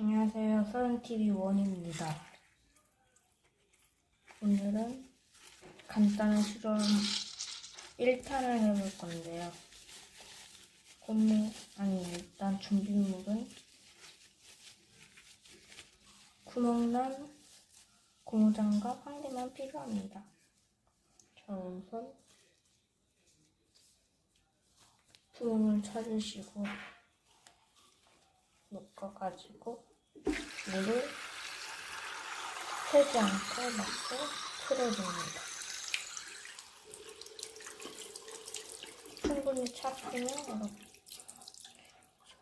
안녕하세요. 서른TV 원입니다. 오늘은 간단한 실험 1탄을 해볼 건데요. 고무, 아니, 일단 준비물은 구멍난 고무장갑 한 개만 필요합니다. 자, 우선 구멍을 찾으시고 묶어가지고 물을 새지 않게 넣고 틀어줍니다. 충분히 찼으면 이렇게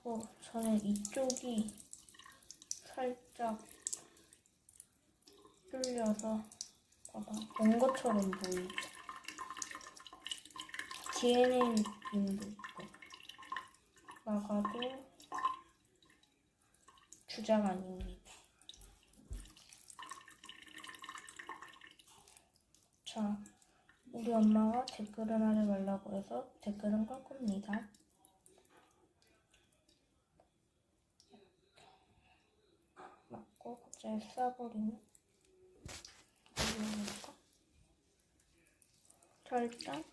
그리고 저는 이쪽이 살짝 뚫려서 봐봐 온 것처럼 보이죠? DNA 느낌도 있고 막아도 주작 아닙니다. 자, 우리 엄마가 댓글을 하지 말라고 해서 댓글은 걸 겁니다. 맞고 갑자기 이거니까. 자, 일단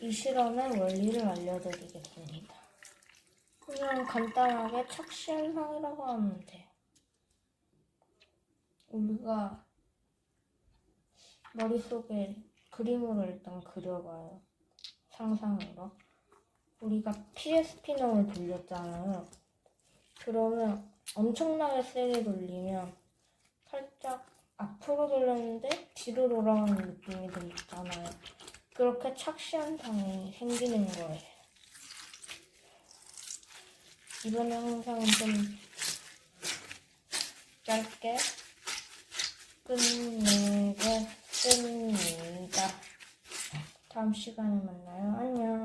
이 실험의 원리를 알려드리겠습니다. 그냥 간단하게 착시현상이라고 하면 돼요. 우리가 머릿속에 그림으로 일단 그려봐요. 상상으로. 우리가 PSP넘을 돌렸잖아요. 그러면 엄청나게 세게 돌리면 살짝 앞으로 돌렸는데 뒤로 돌아가는 느낌이 들잖아요. 그렇게 착시현상이 생기는 거예요. 이번 영상은 좀 짧게 끝내겠습니다. 다음 시간에 만나요. 안녕.